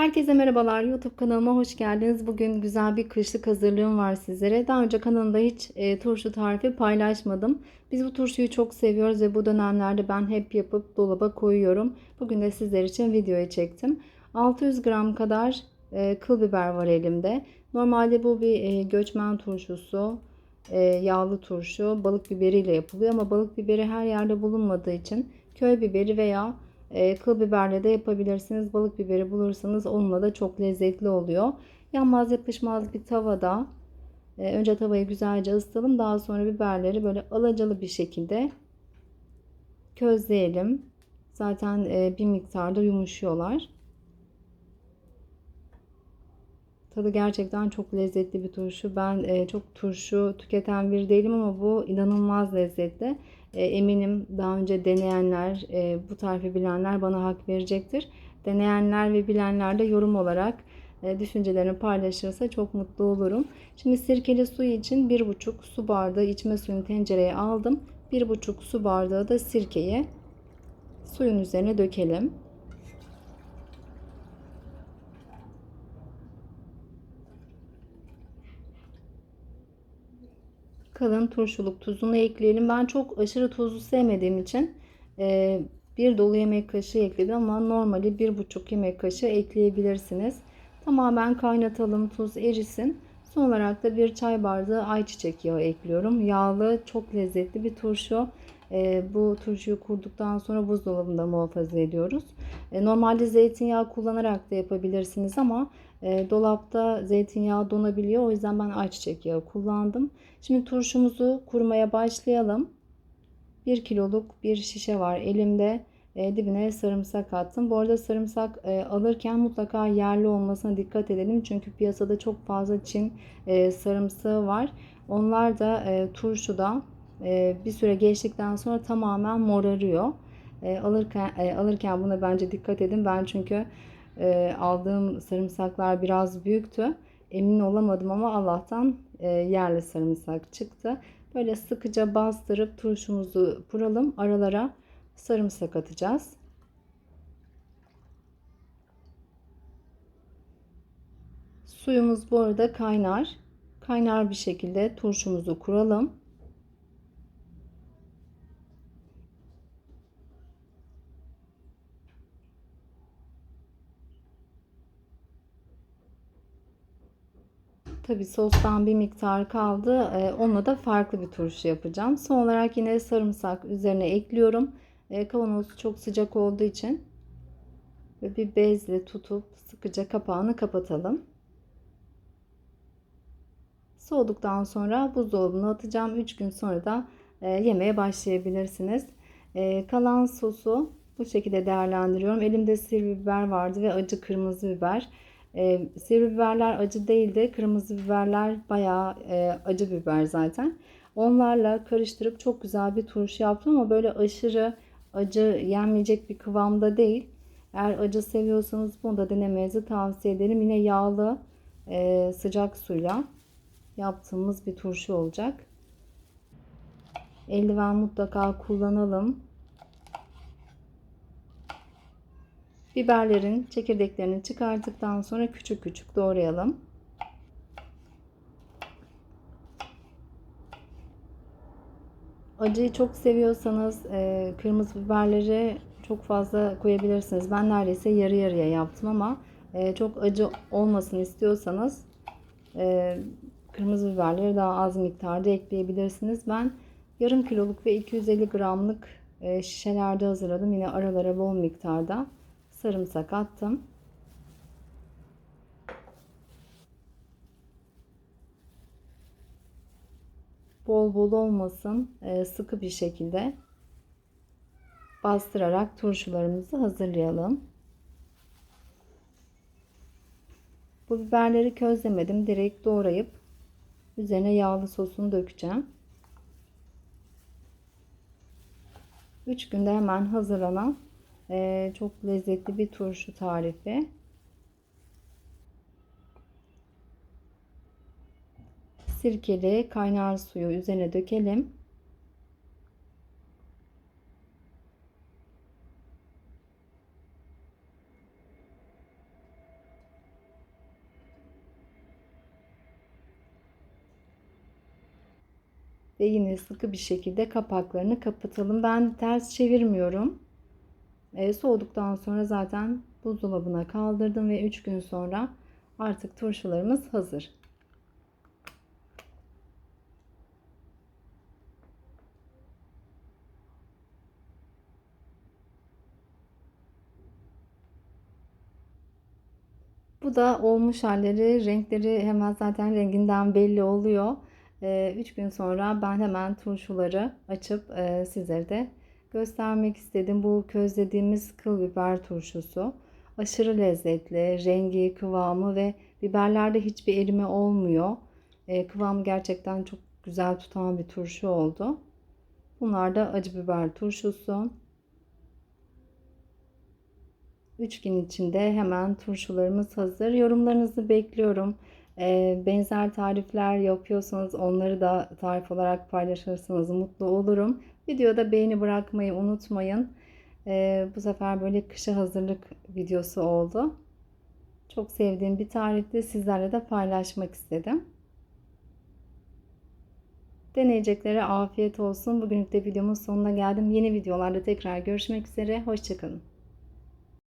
Herkese merhabalar. YouTube kanalıma hoş geldiniz. Bugün güzel bir kışlık hazırlığım var sizlere. Daha önce kanalımda hiç e, turşu tarifi paylaşmadım. Biz bu turşuyu çok seviyoruz ve bu dönemlerde ben hep yapıp dolaba koyuyorum. Bugün de sizler için videoya çektim. 600 gram kadar e, kıl biber var elimde. Normalde bu bir e, göçmen turşusu, e, yağlı turşu, balık biberiyle yapılıyor ama balık biberi her yerde bulunmadığı için köy biberi veya e, kıl biberle de yapabilirsiniz. Balık biberi bulursanız onunla da çok lezzetli oluyor. Yanmaz yapışmaz bir tavada e, önce tavayı güzelce ısıtalım. Daha sonra biberleri böyle alacalı bir şekilde közleyelim. Zaten e, bir miktarda yumuşuyorlar. Tadı gerçekten çok lezzetli bir turşu. Ben e, çok turşu tüketen bir değilim ama bu inanılmaz lezzetli. E, eminim daha önce deneyenler, e, bu tarifi bilenler bana hak verecektir. Deneyenler ve bilenler de yorum olarak e, düşüncelerini paylaşırsa çok mutlu olurum. Şimdi sirkeli su için 1,5 su bardağı içme suyunu tencereye aldım. 1,5 su bardağı da sirkeyi suyun üzerine dökelim. Kalın turşuluk tuzunu ekleyelim. Ben çok aşırı tuzlu sevmediğim için e, bir dolu yemek kaşığı ekledim ama normali bir buçuk yemek kaşığı ekleyebilirsiniz. Tamamen kaynatalım tuz erisin. Son olarak da bir çay bardağı ayçiçek yağı ekliyorum. Yağlı çok lezzetli bir turşu. E, bu turşuyu kurduktan sonra buzdolabında muhafaza ediyoruz. E, normalde zeytinyağı kullanarak da yapabilirsiniz ama e, dolapta zeytinyağı donabiliyor. O yüzden ben ayçiçek yağı kullandım. Şimdi turşumuzu kurmaya başlayalım. 1 kiloluk bir şişe var elimde. E, dibine sarımsak attım. Bu arada sarımsak e, alırken mutlaka yerli olmasına dikkat edelim. Çünkü piyasada çok fazla Çin e, sarımsağı var. Onlar da e, turşuda e, bir süre geçtikten sonra tamamen morarıyor. E, alırken e, alırken buna bence dikkat edin. Ben çünkü e, aldığım sarımsaklar biraz büyüktü. Emin olamadım ama Allah'tan e, yerli sarımsak çıktı. Böyle sıkıca bastırıp turşumuzu kuralım. Aralara sarımsak atacağız. Suyumuz bu arada kaynar. Kaynar bir şekilde turşumuzu kuralım. Tabi sostan bir miktar kaldı. Ee, onunla da farklı bir turşu yapacağım. Son olarak yine sarımsak üzerine ekliyorum. Ee, kavanoz çok sıcak olduğu için ve bir bezle tutup sıkıca kapağını kapatalım. Soğuduktan sonra buzdolabına atacağım. 3 gün sonra da e, yemeye başlayabilirsiniz. E, kalan sosu bu şekilde değerlendiriyorum. Elimde sivri biber vardı ve acı kırmızı biber. E, sivri biberler acı değildi. Kırmızı biberler bayağı e, acı biber zaten. Onlarla karıştırıp çok güzel bir turşu yaptım ama böyle aşırı acı yenmeyecek bir kıvamda değil. Eğer acı seviyorsanız bunu da denemenizi tavsiye ederim. Yine yağlı e, sıcak suyla yaptığımız bir turşu olacak. Eldiven mutlaka kullanalım. Biberlerin çekirdeklerini çıkarttıktan sonra küçük küçük doğrayalım. Acıyı çok seviyorsanız e, kırmızı biberleri çok fazla koyabilirsiniz. Ben neredeyse yarı yarıya yaptım ama e, çok acı olmasın istiyorsanız e, kırmızı biberleri daha az miktarda ekleyebilirsiniz. Ben yarım kiloluk ve 250 gramlık şişelerde hazırladım. Yine aralara bol miktarda sarımsak attım. Bol bol olmasın e, sıkı bir şekilde bastırarak turşularımızı hazırlayalım. Bu biberleri közlemedim. Direkt doğrayıp üzerine yağlı sosunu dökeceğim. 3 günde hemen hazırlanan ee, çok lezzetli bir turşu tarifi. Sirkeli kaynar suyu üzerine dökelim. ve yine sıkı bir şekilde kapaklarını kapatalım. Ben ters çevirmiyorum. E, soğuduktan sonra zaten buzdolabına kaldırdım ve 3 gün sonra artık turşularımız hazır. Bu da olmuş halleri. Renkleri hemen zaten renginden belli oluyor. 3 gün sonra ben hemen turşuları açıp e, sizlere de göstermek istedim. Bu közlediğimiz kıl biber turşusu. Aşırı lezzetli. Rengi, kıvamı ve biberlerde hiçbir erime olmuyor. E, kıvamı gerçekten çok güzel tutan bir turşu oldu. Bunlar da acı biber turşusu. 3 gün içinde hemen turşularımız hazır. Yorumlarınızı bekliyorum. Ee, benzer tarifler yapıyorsanız onları da tarif olarak paylaşırsanız mutlu olurum. Videoda beğeni bırakmayı unutmayın. Ee, bu sefer böyle kışa hazırlık videosu oldu. Çok sevdiğim bir tarifti. Sizlerle de paylaşmak istedim. Deneyeceklere afiyet olsun. Bugünlük de videomun sonuna geldim. Yeni videolarda tekrar görüşmek üzere. Hoşçakalın.